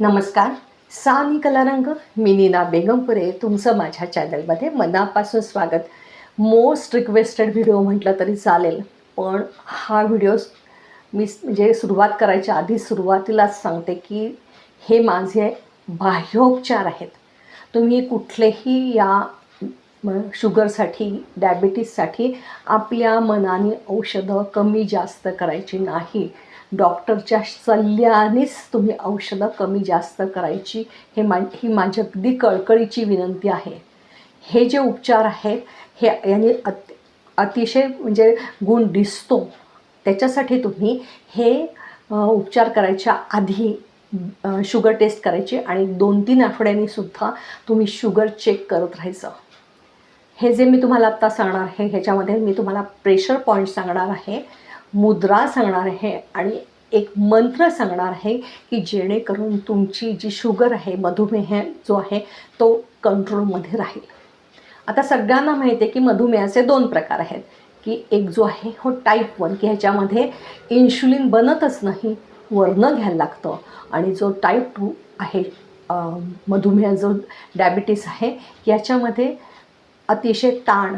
नमस्कार. सानी कलारंग मी नीना बेगमपुरे. तुमचं माझ्या चॅनलमध्ये मनापासून स्वागत. मोस्ट रिक्वेस्टेड व्हिडिओ म्हटलं तरी चालेल पण हा व्हिडिओ मी म्हणजे सुरुवात करायच्या आधी सुरुवातीलाच सांगते की हे माझे बाह्योपचार आहेत. तुम्ही कुठलेही या शुगरसाठी डायबिटीससाठी आपल्या मनाने औषधं कमी जास्त करायची नाही. डॉक्टरच्या सल्ल्यानेच तुम्ही औषधं कमी जास्त करायची हे मा ही माझी अगदी कळकळीची विनंती आहे. हे जे उपचार आहेत हे याने अति अतिशय म्हणजे गुण दिसतो. त्याच्यासाठी तुम्ही हे उपचार करायच्या आधी शुगर टेस्ट करायची आणि दोन तीन आठवड्यांनी सुद्धा तुम्ही शुगर चेक करत राहायचं. हे जे मी तुम्हाला आत्ता सांगणार आहे ह्याच्यामध्ये मी तुम्हाला प्रेशर पॉईंट सांगणार आहे. मुद्रा सांगणार आहे आणि एक मंत्र सांगणार आहे की जेणेकरून तुमची जी शुगर आहे मधुमेह जो आहे तो कंट्रोलमध्ये राहील. आता सगळ्यांना माहिती आहे की मधुमेहाचे दोन प्रकार आहेत की एक जो आहे हो टाईप वन की ह्याच्यामध्ये इन्शुलिन बनतच नाही वरनं घ्यायला लागतं. आणि जो टाईप टू आहे मधुमेह जो डायबिटीस आहे याच्यामध्ये अतिशय ताण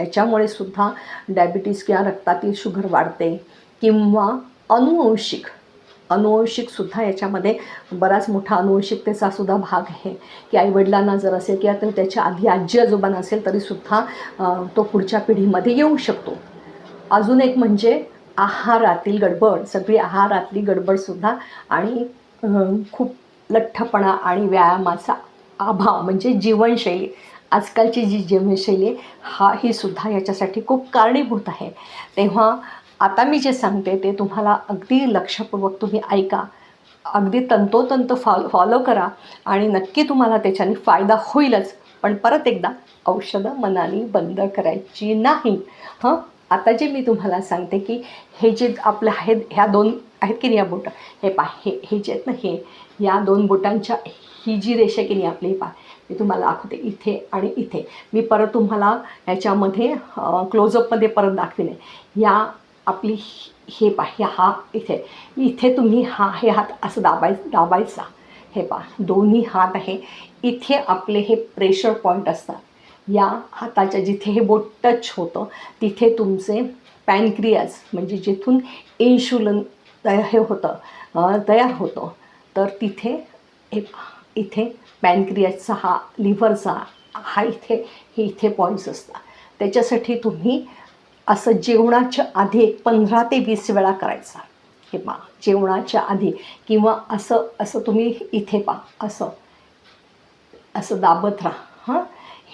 याच्यामुळे सुद्धा डायबिटीस किंवा रक्तातील शुगर वाढते किंवा अनुवंशिक अनुवंशिकसुद्धा याच्यामध्ये बराच मोठा अनुवंशिकतेचा सुद्धा भाग आहे. की आईवडिलांना जर असेल किंवा तर त्याच्या आधी आजी आजोबांना असेल तरीसुद्धा तो पुढच्या पिढीमध्ये येऊ शकतो. अजून एक म्हणजे आहारातील गडबड सगळी आहारातली गडबडसुद्धा आणि खूप लठ्ठपणा आणि व्यायामाचा अभाव म्हणजे जीवनशैली. आजकालची जी जीवनशैली आहे, हा ही सुद्धा याच्यासाठी खूप कारणीभूत आहे. तेव्हा आता मी जे सांगते ते तुम्हाला अगदी लक्षपूर्वक तुम्ही ऐका. अगदी तंतोतंत फॉलो फॉलो करा आणि नक्की तुम्हाला त्याच्याने फायदा होईलच. पण परत एकदा औषधं मनाने बंद करायची नाही. हं? आता जे मी तुम्हाला सांगते की हे जे आपलं आहेत ह्या दोन आहेत की नाही या बोटं? हे पा हे हे जे आहेत ना हे या दोन बोटांच्या ही जी रेषा की नाही आपली पा मी तुम्हाला दाखवते इथे आणि इथे. मी परत तुम्हाला याच्यामध्ये क्लोजअपमध्ये परत दाखविले या आपली हे पा हे हा इथे. इथे तुम्ही हा हे हात असं दाबाय दाबायचा. हे पा दोन्ही हात आहे. इथे आपले हे प्रेशर पॉईंट असतात. या हाताच्या जिथे हे बोट टच होतं तिथे तुमचे पॅनक्रियाज म्हणजे जिथून इन्शुलन तया हे होतं तयार होतं. तर तिथे हे पहा, इथे पॅनक्रियाचा हा लिव्हरचा हा इथे हे इथे पॉईंट्स असतात. त्याच्यासाठी तुम्ही असं जेवणाच्या आधी एक पंधरा ते वीस वेळा करायचा. हे पहा जेवणाच्या आधी किंवा असं असं तुम्ही इथे पा असं असं दाबत राहा. हां?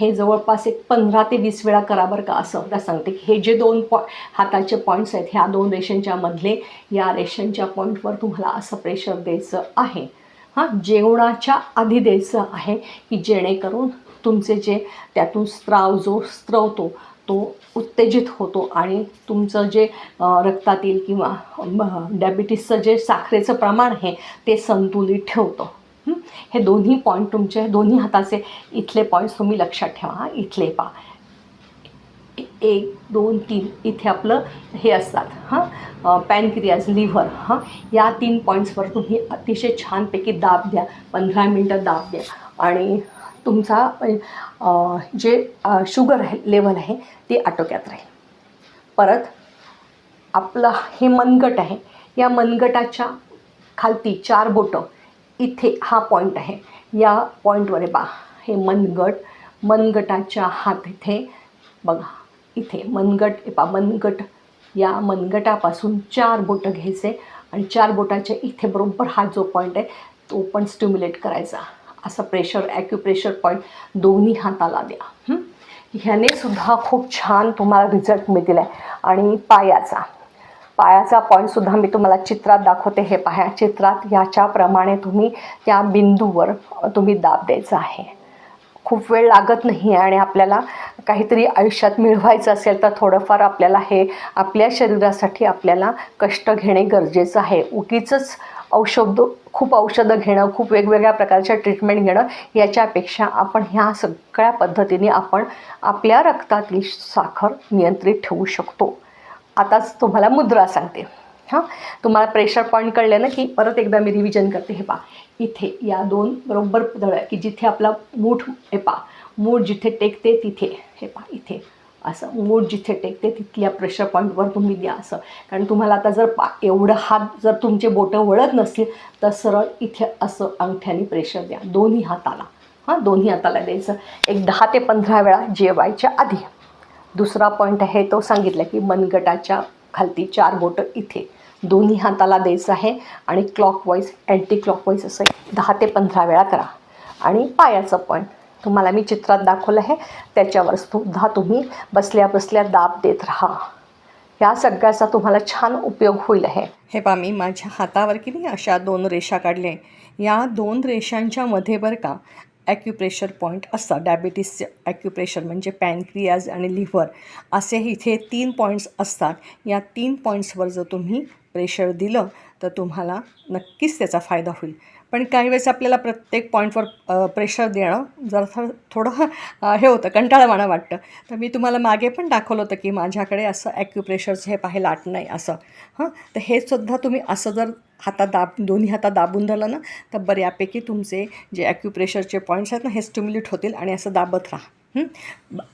हे जवळपास एक पंधरा ते वीस वेळा करा बरं का असं त्या सांगते की हे जे दोन पॉ हाताचे पॉईंट्स आहेत ह्या दोन रेशनच्या मधले या रेशनच्या पॉईंटवर तुम्हाला असं प्रेशर द्यायचं आहे. हां जेवणाच्या आधी द्यायचं आहे की जेणेकरून तुमचे जे त्यातून स्त्राव जो स्त्रवतो तो उत्तेजित होतो आणि तुमचं जे रक्तातील किंवा डायबिटीसचं जे साखरेचं प्रमाण आहे ते संतुलित ठेवतं. हे? दोन्ही पॉईंट तुमचे दोन्ही हाताचे इथले पॉईंट्स तुम्ही लक्षात ठेवा. हां इथले पा एक दोन तीन इथे आपलं हे असतात हां? पॅनक्रियाज लिव्हर हां? या तीन पॉईंट्सवर तुम्ही अतिशय छानपैकी दाब द्या पंधरा मिनटं दाब द्या. आणि तुमचा जे शुगर आहे लेवल आहे ते आटोक्यात राहील. परत आपलं हे मनगट आहे या मनगटाच्या खालती चार बोटं इथे हा पॉईंट आहे. या पॉईंटवर आहे बा हे मनगट मनगटाच्या हात इथे बघा इथे मनगट एपा पा मनगट. या मनगटापासून चार बोटं घ्यायचे आणि चार बोटाच्या इथे बरोबर हा जो पॉईंट आहे तो पण स्टिम्युलेट करायचा. असं प्रेशर ॲक्युप्रेशर पॉईंट दोन्ही हाताला द्या. ह्याने सुद्धा खूप छान तुम्हाला रिझल्ट मिळतील. आहे आणि पायाचा. पायाचा पॉईंटसुद्धा मी तुम्हाला चित्रात दाखवते. हे पहा चित्रात ह्याच्याप्रमाणे तुम्ही त्या बिंदूवर तुम्ही दाब द्यायचा आहे. खूप वेळ लागत नाही आहे आणि आपल्याला काहीतरी आयुष्यात मिळवायचं असेल तर थोडंफार आपल्याला हे आपल्या शरीरासाठी आपल्याला कष्ट घेणे गरजेचं आहे. उगीचंच औषध खूप औषधं घेणं खूप वेगवेगळ्या प्रकारच्या ट्रीटमेंट घेणं याच्यापेक्षा आपण ह्या सगळ्या पद्धतीने आपण आपल्या रक्तातली साखर नियंत्रित ठेवू शकतो. आताच तुम्हाला मुद्रा सांगते. हां तुम्हाला प्रेशर पॉईंट कळले ना की परत एकदा मी रिव्हिजन करते. हे पा इथे या दोन बरोबर दळ्या की जिथे आपला मूठ हे पा मूठ जिथे टेकते तिथे. हे पा इथे. असं. मूठ जिथे टेकते तिथल्या प्रेशर पॉईंटवर तुम्ही द्या असं. कारण तुम्हाला आता जर पा एवढं हात जर तुमचे बोटं वळत नसतील तर सरळ इथे असं अंगठ्याने प्रेशर द्या. दोन्ही हाताला. हां दोन्ही हाताला द्यायचं. एक दहा ते पंधरा वेळा जेवायच्या आधी. दुसरा पॉईंट आहे तो सांगितला की मनगटाच्या खालती चार बोटं इथे. दोन्ही हाताला द्यायचं आहे आणि क्लॉकवाईज अँटी क्लॉकवाईज असं दहा ते पंधरा वेळा करा. आणि पायाचं पॉईंट तुम्हाला मी चित्रात दाखवलं आहे. त्याच्यावर सुद्धा तुम्ही बसल्या बसल्या दाब देत राहा. या सगळ्याचा तुम्हाला छान उपयोग होईल आहे हे पा मी माझ्या हातावर की नाही अशा दोन रेषा काढल्या या दोन रेषांच्या मध्ये बरं का ॲक्युप्रेशर पॉईंट असतात डायबिटीसचे ॲक्युप्रेशर म्हणजे पॅनक्रियाज आणि लिव्हर असे इथे तीन पॉईंट्स असतात. या तीन पॉईंट्सवर जर तुम्ही प्रेशर दिलं तर तुम्हाला नक्कीच त्याचा फायदा होईल. पण काही वेळेस आपल्याला प्रत्येक पॉईंटवर प्रेशर देणं जरा थोडं हे होतं कंटाळवाणं वाटतं. तर मी तुम्हाला मागे पण दाखवलं होतं की माझ्याकडे असं ॲक्युप्रेशरचं हे पाहे लाट नाही असं. हां? तर हे सुद्धा तुम्ही असं जर हातात दाब दोन्ही हातात दाबून धरलं ना तर बऱ्यापैकी तुमचे जे ॲक्युप्रेशरचे पॉईंट्स आहेत ना हे स्टिम्युलेट होतील आणि असं दाबत राहा.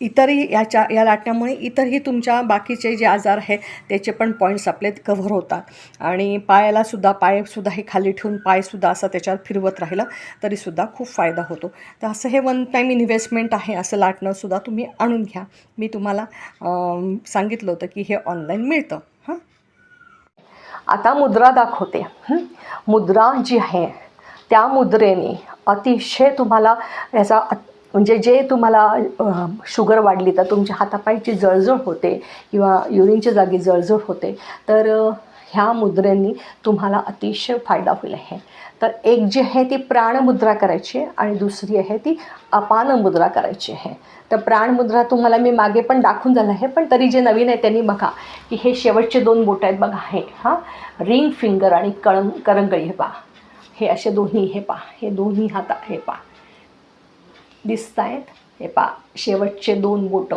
इतरही याच्या या लाटण्यामुळे इतरही तुमच्या बाकीचे जे आजार आहेत त्याचे पण पॉईंट्स आपले कव्हर होतात. आणि पायालासुद्धा पायसुद्धा हे खाली ठेवून पायसुद्धा असं त्याच्यावर फिरवत राहिलं तरीसुद्धा खूप फायदा होतो. तर असं हे वन टाईम इन्व्हेस्टमेंट आहे असं लाटणंसुद्धा तुम्ही आणून घ्या. मी तुम्हाला सांगितलं होतं की हे ऑनलाईन मिळतं. हां? आता मुद्रा दाखवते. मुद्रा जी आहे त्या मुद्रेने अतिशय तुम्हाला याचा म्हणजे जे तुम्हाला शुगर वाढली तर तुमच्या हातापायची जळजळ होते किंवा युरिनच्या जागी जळजळ होते. तर ह्या मुद्रेंनी तुम्हाला अतिशय फायदा होईल आहे तर एक जी आहे ती प्राणमुद्रा करायची आहे आणि दुसरी आहे ती अपान मुद्रा करायची आहे. तर प्राणमुद्रा तुम्हाला मी मागे पण दाखवून झालं आहे पण तरी जे नवीन आहे त्यांनी बघा की हे शेवटचे दोन बोट आहेत बघा हे हां. रिंग फिंगर आणि कळंग करंगळी हे पा हे असे दोन्ही हे पा हे दोन्ही हात हे पा दिसत आहेत हे पा शेवटचे दोन बोटं.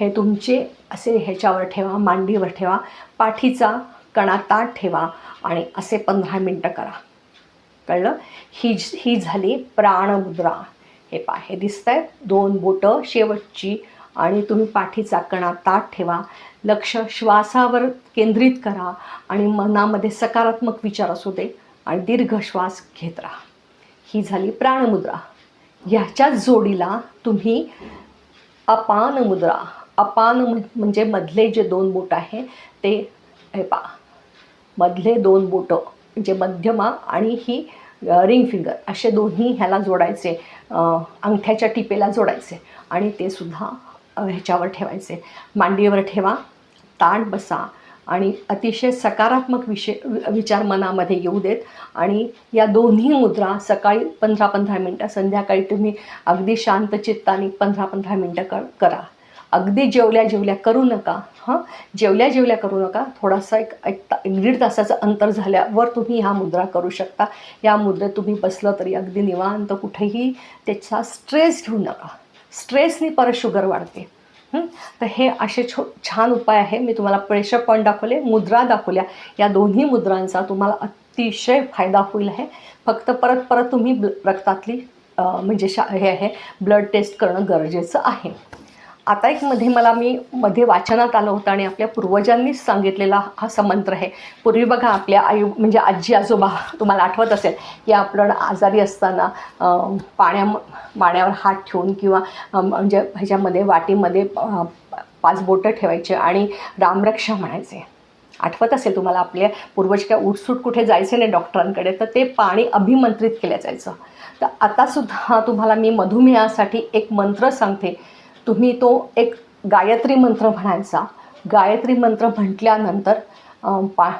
हे तुमचे असे ह्याच्यावर ठेवा मांडीवर ठेवा पाठीचा कणा ताट ठेवा आणि असे पंधरा मिनटं करा. कळलं? ही ही झाली प्राणमुद्रा. हे पा हे दिसत आहेत दोन बोटं शेवटची आणि तुम्ही पाठीचा कणा ताट ठेवा. लक्ष श्वासावर केंद्रित करा आणि मनामध्ये सकारात्मक विचार असू दे आणि दीर्घ श्वास घेत राहा. ही झाली प्राणमुद्रा. ह्याच्या जोडीला तुम्ही अपान मुद्रा अपान म्हणजे मधले जे दोन बोट आहे ते हे पा मधले दोन बोटं म्हणजे मध्यमा आणि ही रिंग फिंगर असे दोन्ही ह्याला जोडायचे अंगठ्याच्या टिपेला जोडायचे आणि ते सुद्धा ह्याच्यावर ठेवायचे. मांडीवर ठेवा ताण बसा आणि अतिशय सकारात्मक विषय विचार मनामध्ये येऊ देत. आणि या दोन्ही मुद्रा सकाळी पंधरा पंधरा मिनटं संध्याकाळी तुम्ही अगदी शांत चित्ताने पंधरा पंधरा मिनटं कर करा. अगदी जेवल्या जेवल्या करू नका. हां? जेवल्या जेवल्या करू नका. थोडासा एक एक ता एक दीड तासाचं अंतर झाल्यावर तुम्ही ह्या मुद्रा करू शकता. या मुद्रेत तुम्ही बसलं तरी अगदी निवांत कुठेही त्याचा स्ट्रेस घेऊ नका. स्ट्रेसनी परत शुगर वाढते. तर हे असे छो छान उपाय आहे. मी तुम्हाला प्रेशर पॉईंट दाखवले मुद्रा दाखवल्या. या दोन्ही मुद्रांचा तुम्हाला अतिशय फायदा होईल आहे. फक्त परत परत तुम्ही ब्ल रक्तातली म्हणजे शा हे आहे ब्लड टेस्ट करणं गरजेचं आहे. आता एक मध्ये मला मी मध्ये वाचनात आलं होतं आणि आपल्या पूर्वजांनीच सांगितलेला हा असा मंत्र आहे. पूर्वी बघा आपल्या आई म्हणजे आजी आजोबा तुम्हाला आठवत असेल की आपण आजारी असताना पाण्या पाण्यावर हात ठेवून किंवा म्हणजे ह्याच्यामध्ये वाटीमध्ये पाच बोटं ठेवायचे आणि रामरक्षा म्हणायचे. आठवत असेल तुम्हाला आपल्या पूर्वज काय उठसूट कुठे जायचे नाही डॉक्टरांकडे तर ते पाणी अभिमंत्रित केलं जायचं. तर आतासुद्धा तुम्हाला मी मधुमेहासाठी एक मंत्र सांगते. तुम्ही तो एक गायत्री मंत्र म्हणायचा. गायत्री मंत्र म्हटल्यानंतर पा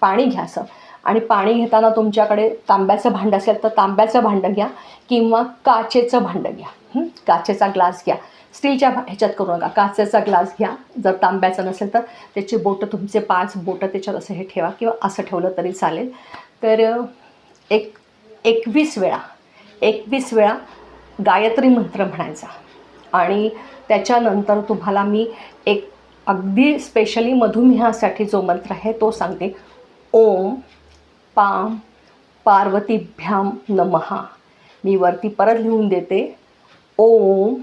पाणी घ्या आणि पाणी घेताना तुमच्याकडे तांब्याचं भांडं असेल तर तांब्याचं भांडं घ्या किंवा काचेचं भांडं घ्या. काचेचा ग्लास घ्या. स्टीलच्या भा- ह्याच्यात करू नका. काचेचा ग्लास घ्या. जर तांब्याचं नसेल तर त्याची बोटं तुमचे पाच बोटं त्याच्यात असं हे ठेवा किंवा असं ठेवलं तरी चालेल. तर एक एकवीस वेळा एकवीस वेळा गायत्री मंत्र म्हणायचा. आणि त्याच्यानंतर तुम्हाला मी एक अगदी स्पेशली मधुमेहासाठी जो मंत्र आहे तो सांगते. ओम पाम पार्वतीभ्याम नमहा मी वरती परत लिहून देते. ओम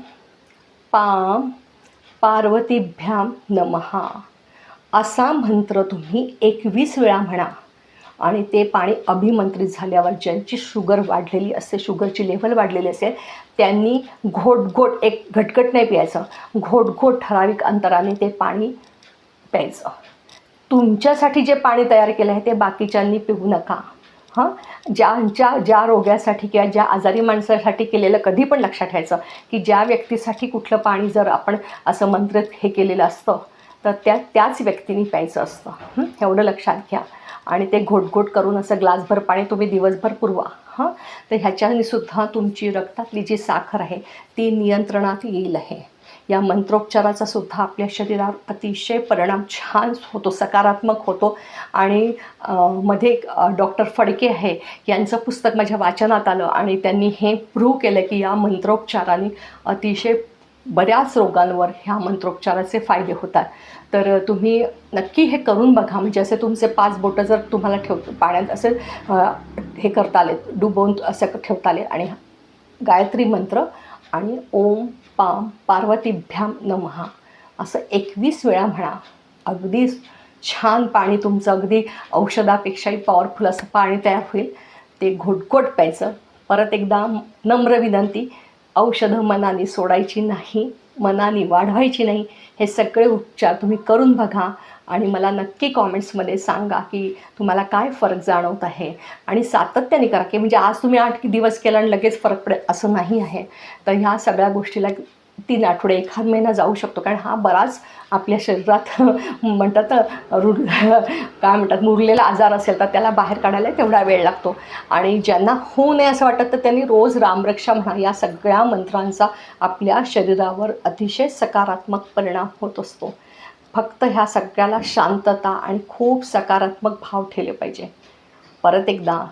पाम पार्वतीभ्याम नमहा असा मंत्र तुम्ही एकवीस वेळा म्हणा. आणि ते पाणी अभिमंत्रित झाल्यावर ज्यांची शुगर वाढलेली असते शुगरची लेवल वाढलेली असेल त्यांनी घोट घोट एक घटघट नाही प्यायचं. घोटघोट ठराविक अंतराने ते पाणी प्यायचं. तुमच्यासाठी जे पाणी तयार केलं आहे ते बाकीच्यांनी पिऊ नका. हां? ज्यांच्या ज्या रोग्यासाठी किंवा ज्या आजारी माणसासाठी केलेलं कधी पण लक्षात ठेवायचं की ज्या व्यक्तीसाठी कुठलं पाणी जर आपण असं मंत्रित हे केलेलं असतं तर त्या त्याच व्यक्तीने प्यायचं असतं. एवढं लक्षात घ्या. आणि ते घोटघोट करून असं ग्लासभर पाणी तुम्ही दिवसभर पुरवा. हां? तर ह्याच्याने सुद्धा तुमची रक्तातली जी साखर आहे ती नियंत्रणात येईल आहे. या मंत्रोपचाराचा सुद्धा आपल्या शरीरावर अतिशय परिणाम छान होतो सकारात्मक होतो. आणि मध्ये डॉक्टर फडके आहे यांचं पुस्तक माझ्या वाचनात आलं आणि त्यांनी हे प्रूव्ह केलं की या मंत्रोपचाराने अतिशय बऱ्याच रोगांवर ह्या मंत्रोपचाराचे फायदे होतात. तर तुम्ही नक्की हे करून बघा. म्हणजे असे तुमचे पाच बोटं जर तुम्हाला ठेव पाण्यात असे हे करता आले डुबवून असं ठेवता आले आणि गायत्री मंत्र आणि ओम पाम पार्वतीभ्याम नमहा असं एकवीस वेळा म्हणा. अगदी छान पाणी तुमचं अगदी औषधापेक्षाही पॉवरफुल असं पाणी तयार होईल. ते घोटघोट प्यायचं. परत एकदा नम्र विनंती औषधं मनाने सोडायची नाही मनाने वाढवायची नाही हे सगळे उपचार तुम्ही करून बघा आणि मला नक्की कॉमेंट्समध्ये सांगा की तुम्हाला काय फरक जाणवत आहे. आणि सातत्याने करा की म्हणजे आज तुम्ही आठ दिवस केला आणि लगेच फरक पडेल असं नाही आहे. तर ह्या सगळ्या गोष्टीला तीन आठवडे एखाद महिना जाऊ शकतो. कारण हा बराच आपल्या शरीरात म्हणतात ना, रुड काय म्हणतात मुरलेला आजार असेल तर त्याला बाहेर काढायला तेवढा वेळ लागतो. आणि ज्यांना होऊ नये असं वाटतं तर त्यांनी रोज रामरक्षा म्हणा या सगळ्या मंत्रांचा आपल्या शरीरावर अतिशय सकारात्मक परिणाम होत असतो. फक्त ह्या सगळ्याला शांतता आणि खूप सकारात्मक भाव ठेवले पाहिजे. परत एकदा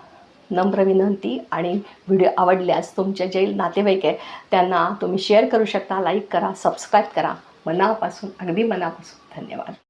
नम्र विनंती आणि व्हिडिओ आवडल्यास तुमचे जे नातेवाईक आहे त्यांना तुम्ही शेअर करू शकता लाईक करा सबस्क्राईब करा. मनापासून अगदी मनापासून धन्यवाद.